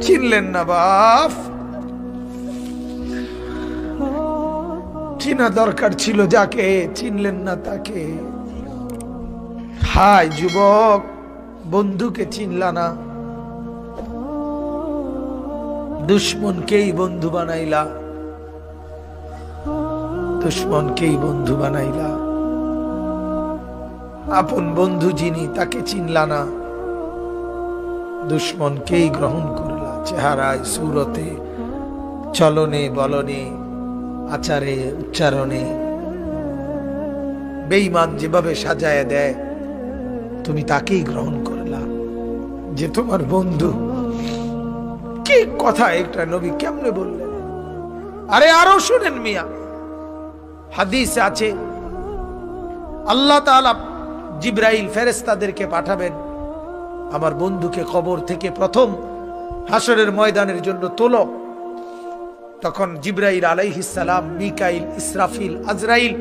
চিনলেন না বাপ। চিনা দরকার ছিল যাকে, চিনলেন না তাকে। হাই যুবক, বন্ধুকে চিনলা না। দুশ্মনকেই বন্ধু বানাইলা। দুশ্মনকেই বন্ধু বানাইলা। আপন বন্ধু যিনি তাকে চিনলা না। দুশ্মনকেই গ্রহণ করলা? চেহারায়, সুরতে, চলনে, বলনে, আচারে, উচ্চারণে। বেঈমান যেভাবে সাজায় দেয়, তুমি তাকেই গ্রহণ করলা। যে তোমার বন্ধু। কি কথা একটা নবী কেমনে বললেন? আরে আরও শুনেন মিয়া। হাদিস আছে, আল্লাহ তাআলা জিব্রাইল ফেরেশতাদেরকে পাঠাবেন। আমার বন্ধুকে কবর থেকে প্রথম হাসরের ময়দানের জন্য তোলো। তখন জিব্রাইল আলাইহিসালাম মিকাইল, ইসরাফিল, আজরাইল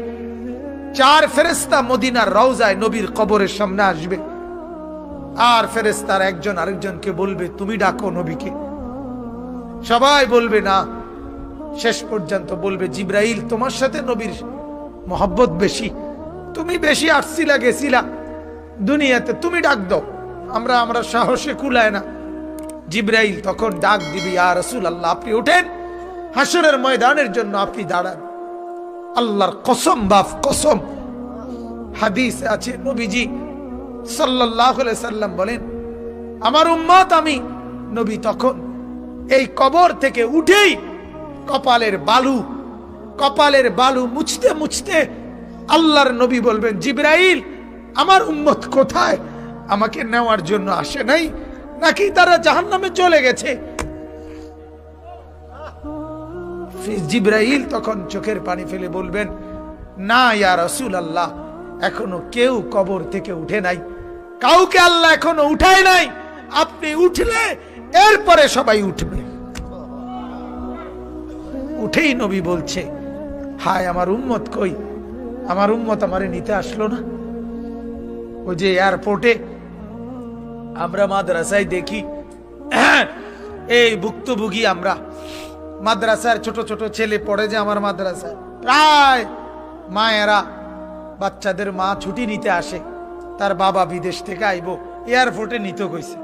চার ফেরেস্তা মদিনার রওজায় নবীর কবরের সামনে আসবে। আর ফেরেস্তার একজন আরেকজনকে বলবে, তুমি ডাকো নবীকে। সবাই বলবে, না। শেষ পর্যন্ত বলবে, জিব্রাইল, তোমার সাথে নবীর মহব্বত বেশি। তুমি বেশি আসছিলা, গেছিলা। দুনিয়াতে তুমি ডাক দাও। আমরা আমরা সাহসে কুলায় না। জিব্রাইল তখন ডাক দিবি আর রসুল আল্লাহ আপনি ওঠেন হাসরের ময়দানের জন্য আপনি দাঁড়ান। আল্লাহর কসম বাফ কসম। হাদিস আছে, নবীজি সাল্লাহ সাল্লাম বলেন, আমার উম্মত আমি। নবী তখন এই কবর থেকে উঠেই কপালের বালু কপালের বালু মুছতে মুছতে আল্লাহর নবী বলবেন, জিব্রাইল, আমার উম্মত কোথায়? আমাকে নেওয়ার জন্য আসে নাই, নাকি তারা জাহান্নামে চলে গেছে? জিব্রাইল তখন চোখের পানি ফেলে বলবেন, না, ইয়া রসুল আল্লাহ এখনও কেউ কবর থেকে উঠে নাই। কাউকে আল্লাহ এখনও উঠায় নাই। আপনি উঠলে এরপরে সবাই উঠবে। উঠেই নবী বলছে, হায়, আমার উম্মত কই? আমার উম্মত আমারে নিতে আসলো না। ওই যে এয়ারপোর্টে আমরা মাদ্রাসায় দেখি, এই ভুক্তভোগী আমরা। মাদ্রাসার ছোট ছোট ছেলে পড়ে যে আমার মাদ্রাসায়। প্রায় মায়েরা বাচ্চাদের মা ছুটি নিতে আসে। তার বাবা বিদেশ থেকে আইব এয়ারপোর্টে নিতে কইছে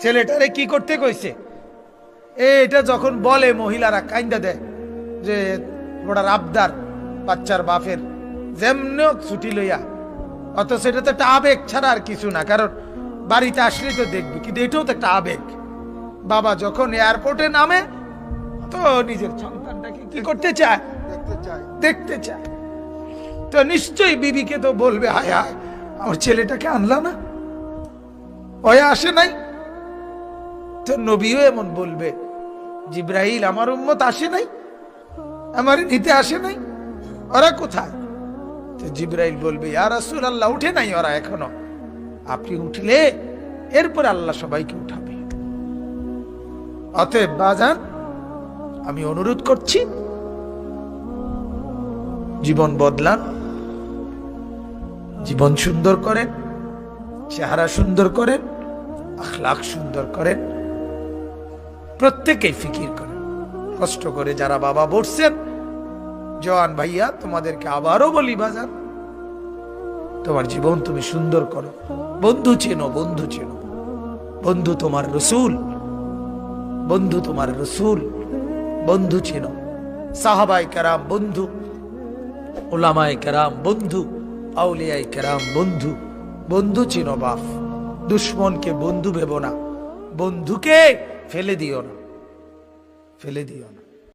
ছেলেটারে কি করতে কইছে এটা যখন বলে, মহিলারা কাইন্দা দেয় যে ওটার আবদার বাচ্চার বাপের। যেমন ছুটি লইয়া। অত সেটা তো একটা আবেগ ছাড়া আর কিছু না, কারণ বাড়িতে আসলেই তো দেখবি, কিন্তু এটাও তো একটা আবেগ। বাবা যখন এয়ারপোর্টে নামে, তো নিজের সন্তানটাকে কি করতে চায়? দেখতে চায়। তো নিশ্চয়ই বিবিকে তো বলবে, হায় হায়, আমার ছেলেটাকে আনলা না? ওয়া আসে নাই। তো নবীও এমন বলবে জিব্রাহিল আমার উম্মত আসে নাই, আমার নিতে আসে নাই, ওরা কোথায়? জিব্রাইল বলবে আর রাসূল আল্লাহ উঠে নাই ওরা এখনও। আপনি উঠলে এরপর আল্লাহ সবাইকে উঠাবে। অতএব বাজান, আমি অনুরোধ করছি, জীবন বদলান, জীবন সুন্দর করেন, চেহারা সুন্দর করেন, আখলাখ সুন্দর করেন, প্রত্যেকেই ফিকির করেন। কষ্ট করে যারা বাবা বসছেন জওয়ান ভাইয়া, তোমাদেরকে আবারও বলি বাজার তোমার জীবন তুমি সুন্দর করো। বন্ধু চেনো বন্ধু চেনো। বন্ধু তোমার রসুল, বন্ধু তোমার রসুল, বন্ধু চেনো। সাহাবাই কেরাম, বন্ধু ওলামাই কেরাম, বন্ধু আউলিয়াই কেরাম, বন্ধু বন্ধু চিনো বাপ। দুশ্মনকে বন্ধু ভেব না, বন্ধুকে ফেলে দিও না, ফেলে দিও না।